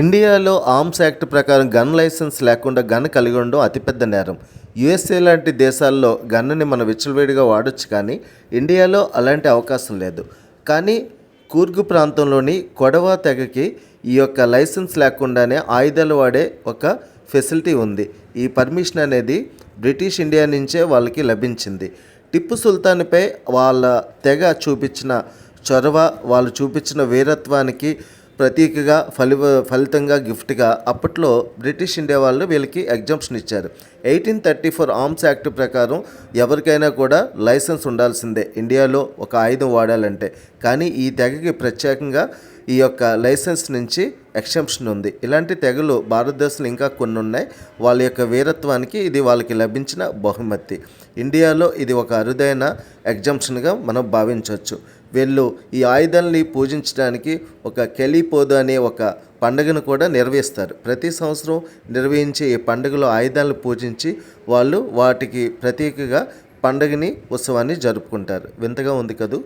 ఇండియాలో arms act ప్రకారం gun licence లేకుండా గన్ కలిగి ఉండడం అతిపెద్ద నేరం. యుఎస్ఏ లాంటి దేశాల్లో గన్నుని మనం విచ్చలవేడిగా వాడొచ్చు కానీ ఇండియాలో అలాంటి అవకాశం లేదు. కానీ కూర్గు ప్రాంతంలోని కొడవ తెగకి ఈ యొక్క లైసెన్స్ లేకుండానే ఆయుధాలు వాడే ఒక ఫెసిలిటీ ఉంది. ఈ పర్మిషన్ అనేది బ్రిటిష్ ఇండియా నుంచే వాళ్ళకి లభించింది. టిప్పు సుల్తాన్పై వాళ్ళ తెగ చూపించిన చొరవ వాళ్ళు చూపించిన వీరత్వానికి ప్రతీకగా ఫలి ఫలితంగా గిఫ్ట్గా అప్పట్లో బ్రిటిష్ ఇండియా వాళ్ళు వీళ్ళకి ఎగ్జామ్షన్ ఇచ్చారు. Eighteen thirty four Arms Act ప్రకారం ఎవరికైనా కూడా లైసెన్స్ ఉండాల్సిందే. ఇండియాలో ఒక ఆయుధం వాడాలంటే. కానీ ఈ తెగకి ప్రత్యేకంగా ఈ యొక్క లైసెన్స్ నుంచి ఎక్సెంప్షన్ ఉంది. ఇలాంటి తెగలు భారతదేశంలో ఇంకా కొన్ని ఉన్నాయి వాళ్ళ యొక్క వీరత్వానికి ఇది వాళ్ళకి లభించిన బహుమతి. ఇండియాలో ఇది ఒక అరుదైన ఎగ్జంప్షన్గా మనం భావించవచ్చు. వీళ్ళు ఈ ఆయుధాలని పూజించడానికి ఒక కెలిపోదు అనే ఒక పండుగను కూడా నిర్వహిస్తారు. ప్రతి సంవత్సరం నిర్వహించే ఈ పండుగలో ఆయుధాలను పూజించి వాళ్ళు వాటికి ప్రతీకగా పండుగని ఉత్సవాన్ని జరుపుకుంటారు. వింతగా ఉంది కదూ?